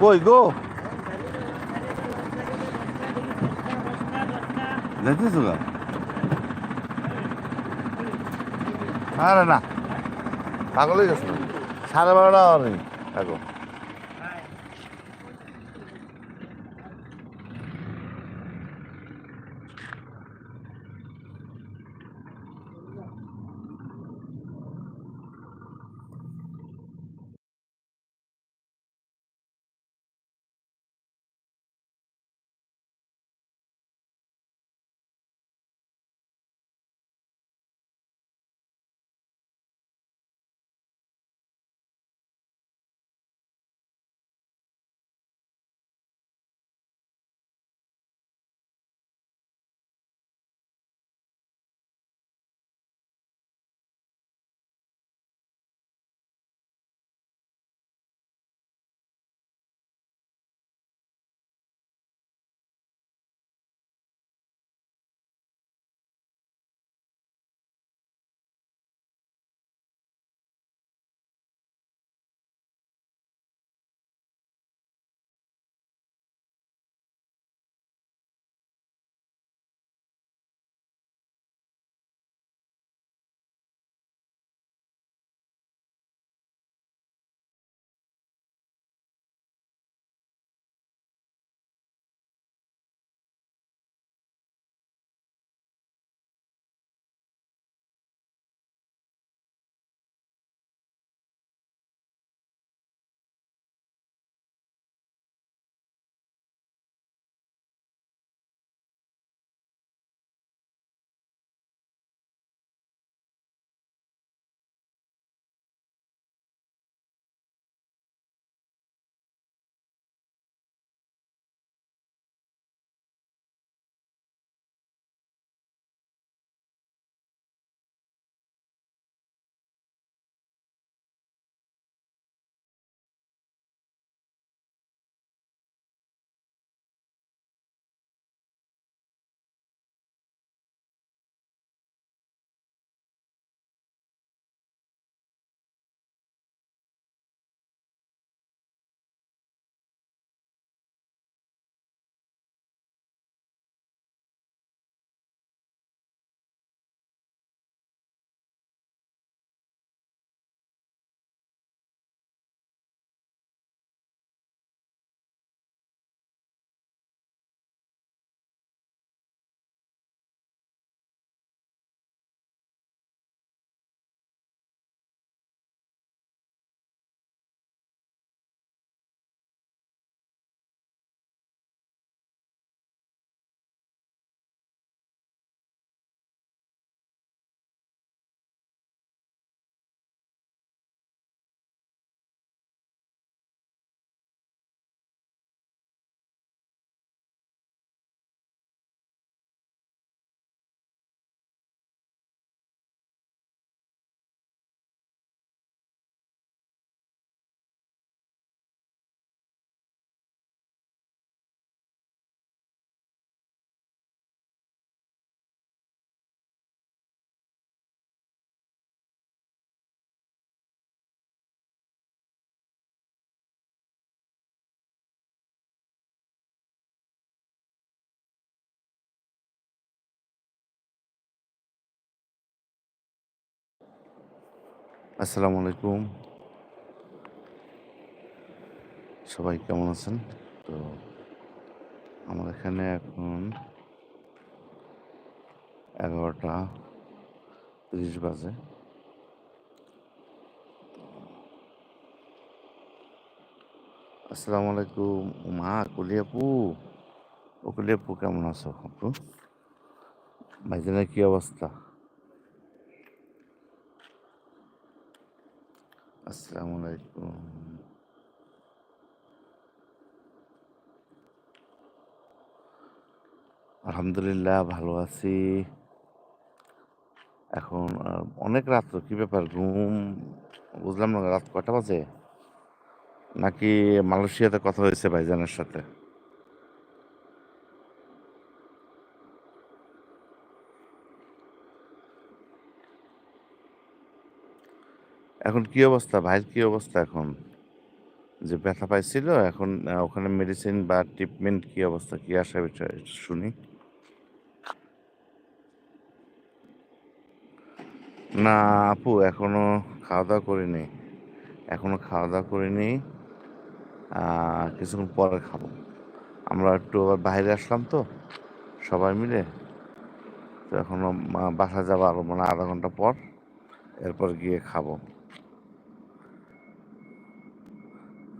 কই গো? দেখতেছো গা? আরে না পাগল হয়ে গেছে। সাড়ে বারোটা নেই দেখো আসসালামু আলাইকুম। সবাই কেমন আছেন? তো আমার এখানে এখন এগারোটা তিরিশ বাজে। আসসালামু আলাইকুম। মা কলিয়াপু ও কলিয়াপু কেমন আছো? আপু? ভাইজানের কি অবস্থা? আসসালামু আলাইকুম। আলহামদুলিল্লাহ, ভালো আছি। এখন অনেক রাত তো, কি ব্যাপার? ঘুম, বুঝলাম না, রাত কটা বাজে? নাকি মালয়েশিয়াতে কথা হয়েছে ভাইজানের সাথে? এখন কি অবস্থা ভাইয়ের কি অবস্থা এখন যে ব্যথা পাইছিল, এখন ওখানে মেডিসিন বা ট্রিটমেন্ট কি অবস্থা? কি আসে বিষয়ে শুনি? না আপু, এখনও খাওয়া-দাওয়া করিনি। এখনও খাওয়া-দাওয়া করিনি। কিছুক্ষণ পরে খাব। আমরা একটু আবার বাইরে আসলাম তো, সবাই মিলে। তো এখনও মা বাসায় যাব আরও মানে আধা ঘণ্টা পর। এরপর গিয়ে খাব।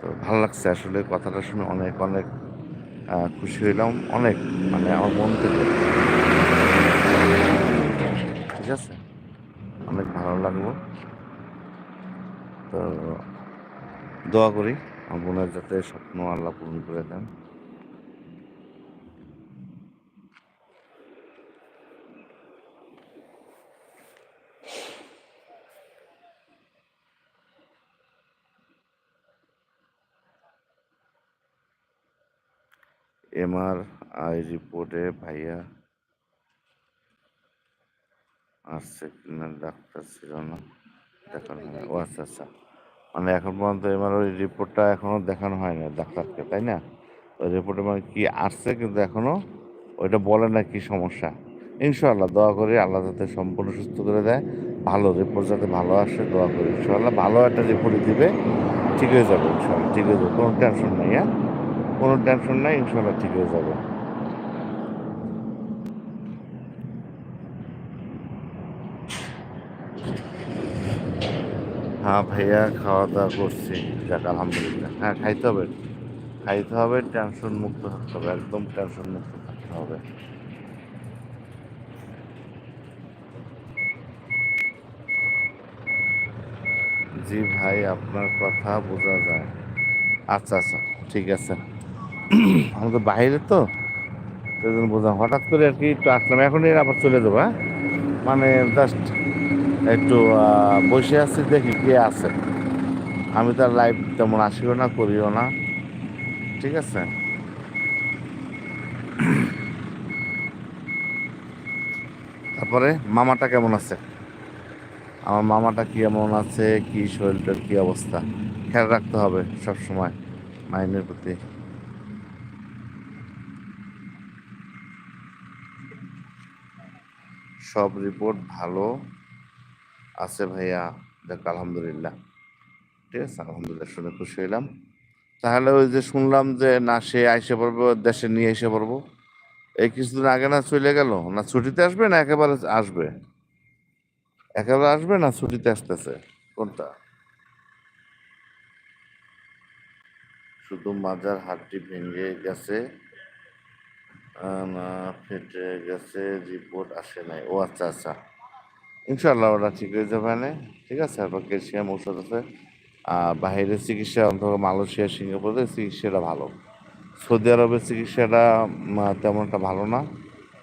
তো ভালো লাগছে আসলে কথাটা শুনে অনেক, অনেক খুশি হইলাম। অনেক মানে আমার মন থেকে। ঠিক আছে? অনেক ভালো লাগল। তো দোয়া করি আমার বোনের যাতে স্বপ্ন আল্লাহ পূরণ করে দেন। এমআরআই রিপোর্টে ভাইয়া আসছে কিনা ডাক্তার ছিল না। দেখানো হয় ও আচ্ছা, আচ্ছা। মানে এখন পর্যন্ত এমআরআই রিপোর্টটা এখনও দেখানো হয় না ডাক্তারকে, তাই না? ওই রিপোর্টে মানে কি আসছে কিন্তু এখনও ওইটা বলে না কি সমস্যা। ইনশাআল্লাহ দোয়া করি আল্লাহ যাতে সম্পূর্ণ সুস্থ করে দেয়। ভালো রিপোর্ট যাতে ভালো আসে দোয়া করি। ইনশাআল্লাহ ভালো একটা রিপোর্ট দিবে। ঠিক হয়ে যাবে ইনশাআল্লাহ। ঠিক হয়ে যাবে। কোনো টেনশন নাই, হ্যাঁ? কোনো টেনশন নাই। ইনশাআল্লাহ ঠিক হয়ে যাবে। হ্যাঁ ভাইয়া খাওয়া-দাওয়া করছি। যাক আলহামদুলিল্লাহ। হ্যাঁ খাইতে হবে। খাইতে হবে, টেনশন মুক্ত থাকতে হবে। একদম টেনশন মুক্ত থাকতে হবে। জি ভাই আপনার কথা বোঝা যায়। আচ্ছা, আচ্ছা। ঠিক আছে। আমি তো বাহিরে তো। সেজন্য বোঝা হঠাৎ করে আর কি একটু আসলাম। এখনই আবার চলে যাব, হ্যাঁ? মানে জাস্ট একটু বসে আছি দেখি কে আছে। আমি তো আর লাইভ তেমন আসিও না, করিও না। ঠিক আছে? তারপরে মামাটা কেমন আছে? আমার মামাটা কেমন আছে? কি শরীরটার কি অবস্থা? খেয়াল রাখতে হবে সব সময় মাইনের প্রতি। সব রিপোর্ট ভালো আছে ভাইয়া। দেখ আলহামদুলিল্লাহ। ঠিক আছে? আলহামদুলিল্লাহ শুনে খুশি হইলাম। তাহলে ওই যে শুনলাম যে না সে আইসে পড়ব, দেশে নিয়ে এসে পড়ব। এই কিছুদিন আগে না চলে গেল? না ছুটিতে আসবে না একেবারে আসবে? একেবারে আসবে না ছুটিতে আসতেছে? কোনটা? শুধু মাজার হাড্ডি ভেঙে গেছে। না ফেটে গেছে, রিপোর্ট আসে নাই। ও আচ্ছা, আচ্ছা। ইনশাআল্লাহ ওরা ঠিক হয়ে যাবে না ঠিক আছে? তারপর ক্যালসিয়াম ওষুধ আছে। আর বাহিরের চিকিৎসা অন্তত মালয়েশিয়া, সিঙ্গাপুরের চিকিৎসাটা ভালো। সৌদি আরবের চিকিৎসাটা তেমনটা ভালো না।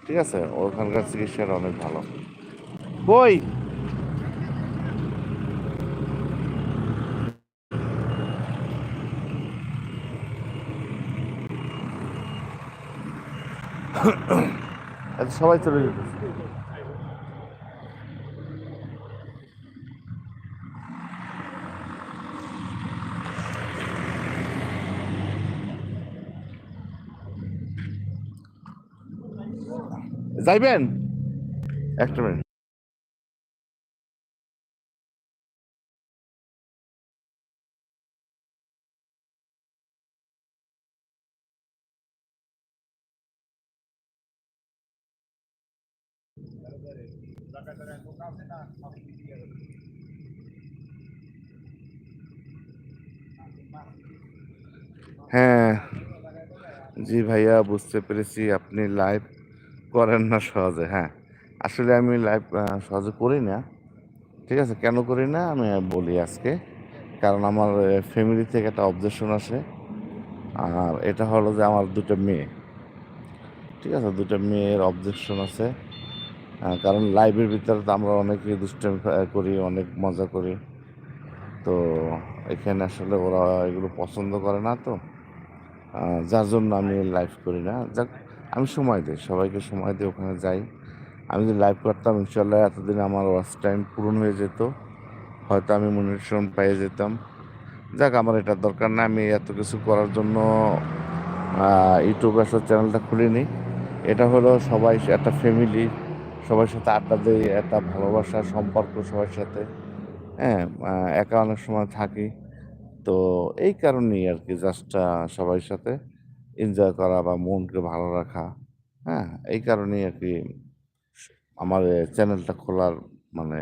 ঠিক আছে? ওখানকার চিকিৎসাটা অনেক ভালো। কই? সবাই চলে যেতেছে। যাইবেন? একটা মিনিট। হ্যাঁ। জি ভাইয়া, বুঝতে পেরেছি আপনি লাইভ করেন না সহজে। হ্যাঁ। আসলে আমি লাইভ সহজে করি না। ঠিক আছে? কেন করি না? আমি বলি আজকে। কারণ আমার ফ্যামিলি থেকে একটা অবজেকশন আসে। আর এটা হলো যে আমার দুটো মেয়ে, ঠিক আছে দুটো মেয়ের অবজেকশন আছে কারণ লাইভের ভিতরে তো আমরা অনেকে দুষ্টামি করি, অনেক মজা করি। তো এখানে আসলে ওরা এগুলো পছন্দ করে না তো। যার জন্য আমি লাইভ করি না। যাক, আমি সময় দিই, সবাইকে সময় দিই, ওখানে যাই। আমি যদি লাইভ করতাম ইনশাল্লাহ এতদিন আমার ওয়াচ টাইম পূরণ হয়ে যেত। হয়তো আমি মনিটেশন পেয়ে যেতাম। যাক, আমার এটা দরকার না, আমি এত কিছু করার জন্য ইউটিউবে আসলে চ্যানেলটা খুলিনি। এটা হলো সবাই, একটা ফ্যামিলি সবার সাথে আড্ডা দিই, একটা ভালোবাসার সম্পর্ক সবার সাথে। হ্যাঁ একা অনেক সময় থাকি। তো এই কারণেই আর কি জাস্ট সবার সাথে এনজয় করা বা মনকে ভালো রাখা। হ্যাঁ এই কারণেই আর কি আমার চ্যানেলটা খোলার মানে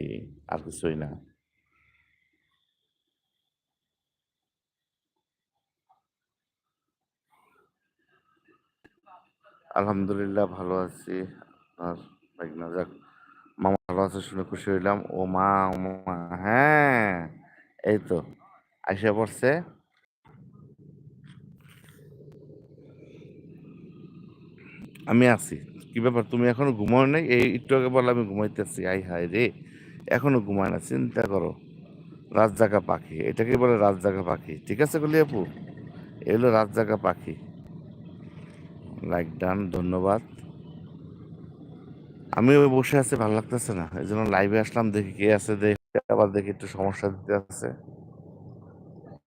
এই আর কিছুই না। আলহামদুলিল্লাহ ভালো আছি। আর না যাক মামা ভালো আছে শুনে খুশি হইলাম। ও মা ও মা হ্যাঁ এই তো, আইসা পড়ছে। আমি আছি। কি ব্যাপার, তুমি এখনও ঘুমাও নাই? এই একটু আগে বলে আমি ঘুমাইতেছি। আই হায় রে, এখনও ঘুমায় না, চিন্তা করো। রাত জাগা পাখি, এটাকে বলে রাত জাগা পাখি। ঠিক আছে গলি আপু? এগুলো রাত জাগা পাখি। লাইক ডান, ধন্যবাদ। আমি ওই বসে আছি, ভালো লাগতেছে না। এই জন্য লাইভে আসলাম, দেখি কে আছে, দেখি আবার দেখি একটু সমস্যা দিতে আছে।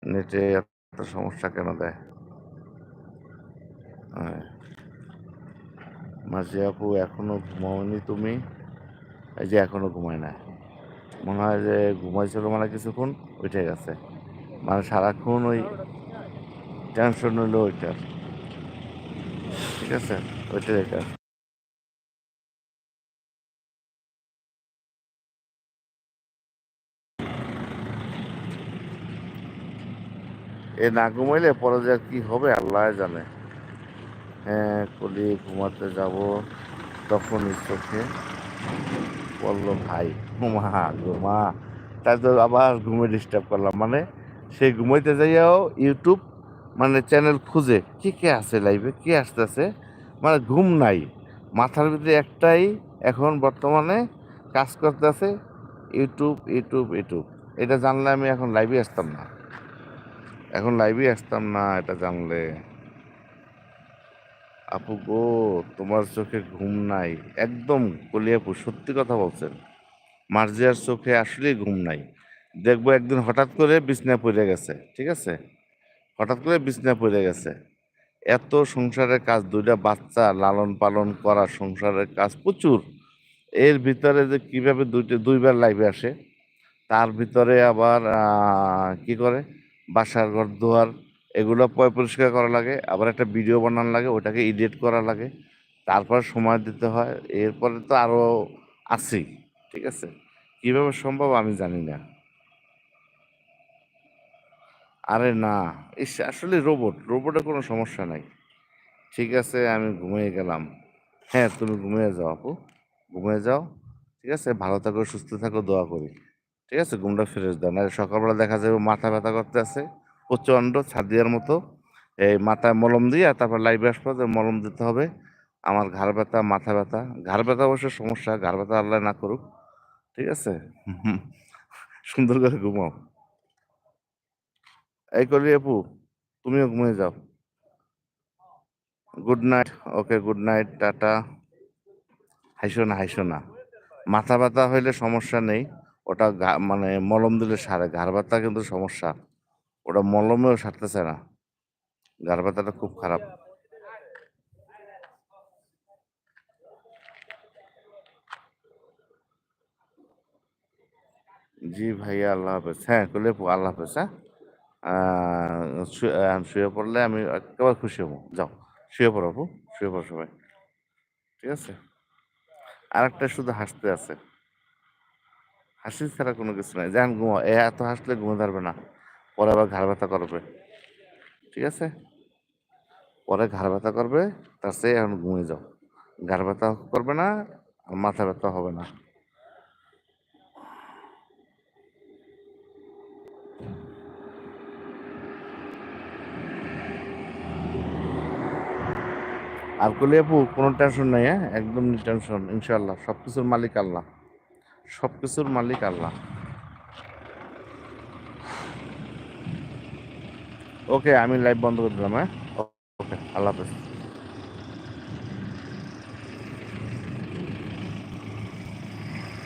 নেটে এত সমস্যা কেন দেয়? হ্যাঁ। মাঝি আপু এখনও ঘুমাওনি তুমি? এই যে এখনও ঘুমায় না। মনে হয় যে ঘুমাইছিল মানে কিছুক্ষণ উঠে গেছে। মানে সারাক্ষণ ওই টেনশন হইল ওইটার। ঠিক আছে? ওইটার এটা এ না ঘুমাইলে পরে যে কি হবে, আল্লাহ জানে। হ্যাঁ কলি ঘুমাতে যাব তখন চোখে। বলল, ভাই, ঘুমা ঘুমা। তাই তো আবার ঘুমে ডিস্টার্ব করলাম। মানে সে ঘুমাইতে যাইয়াও ইউটিউব মানে চ্যানেল খুঁজে, কে কে আছে লাইভে কে আসতেছে? মানে ঘুম নাই। মাথার ভিতরে একটাই এখন বর্তমানে কাজ করতেছে ইউটিউব ইউটিউব ইউটিউব এটা জানলে আমি এখন লাইভে আসতাম না। এখন লাইভে আসতাম না এটা জানলে। আপু গো, তোমার চোখে ঘুম নাই। একদম কলিয়াপু সত্যি কথা বলছেন। মার্জিয়ার চোখে আসলেই ঘুম নাই। দেখব একদিন হঠাৎ করে বিছনা পড়ে গেছে, ঠিক আছে? হঠাৎ করে বিছনা পড়ে গেছে। এত সংসারের কাজ, দুইটা বাচ্চা লালন পালন করা সংসারের কাজ প্রচুর। এর ভিতরে যে কীভাবে দুইটা, দুইবার লাইভে আসে, তার ভিতরে আবার কি করে? বাসার ঘর, দুয়ার, এগুলো পরিষ্কার করা লাগে। আবার একটা ভিডিও বানানো লাগে, ওটাকে এডিট করা লাগে। তারপর সময় দিতে হয়। এরপরে তো আরও আছেই, ঠিক আছে? কীভাবে সম্ভব আমি জানি না। আরে না, ইস, আসলে রোবট রোবটের কোনো সমস্যা নাই। ঠিক আছে, আমি ঘুমিয়ে গেলাম। হ্যাঁ তুমি ঘুমিয়ে যাও আপু। ঘুমিয়ে যাও, ঠিক আছে? ভালো থাকো, সুস্থ থাকো, দোয়া করি। ঠিক আছে? ঘুমটা ফিরে দাও না সকালবেলা দেখা যাবে মাথা ব্যথা করতে আছে প্রচণ্ড ছাদিয়ার মতো। এই মাথায় মলম দিয়ে তারপর লাইভে আসব যে মলম দিতে হবে। আমার ঘাড় ব্যথা, মাথা ব্যথা। ঘাড় ব্যথা অবশ্য সমস্যা, ঘাড় ব্যথা আল্লাহ না করুক। ঠিক আছে? সুন্দর করে ঘুমাও। এই করি আপু, তুমিও ঘুমিয়ে যাও। Good night okay good night tata. হাইসো না হাইসো না। মাথা ব্যথা হইলে সমস্যা নেই। ওটা মানে মলম দিলে সারে। ঘাড় ব্যথা কিন্তু সমস্যা। ওটা মলমেও সারতেছে না। ঘাড় ব্যথাটা খুব খারাপ। জি ভাইয়া, আল্লাহ হাফেজ। হ্যাঁ করলে আল্লাহ হাফেজ হ্যাঁ? শুয়ে পড়লে আমি একেবারে খুশি হব। যাও, শুয়ে পড়ো শুয়ে পড়ো সবাই। ঠিক আছে? আরেকটা শুধু হাসতে আছে। হাসি ছাড়া কোনো কিছু নাই। যেন ঘুমো, এ এত হাসলে ঘুমে ধরবে না। পরে আবার ঘাড় ব্যথা করবে। ঠিক আছে? পরে ঘাড় ব্যথা করবে, তার চেয়ে এখন ঘুমিয়ে যাও। ঘাড় ব্যথা করবে না, আর মাথা ব্যথা হবে না। আর কলি আপু কোনো টেনশন নাই হ্যাঁ? একদম টেনশন ইনশাল্লাহ সব কিছুর মালিক আল্লাহ। সব কিছুর মালিক আল্লাহ। ওকে আমি লাইভ বন্ধ করে দিলাম হ্যাঁ? ওকে আল্লাহ হাফেজ।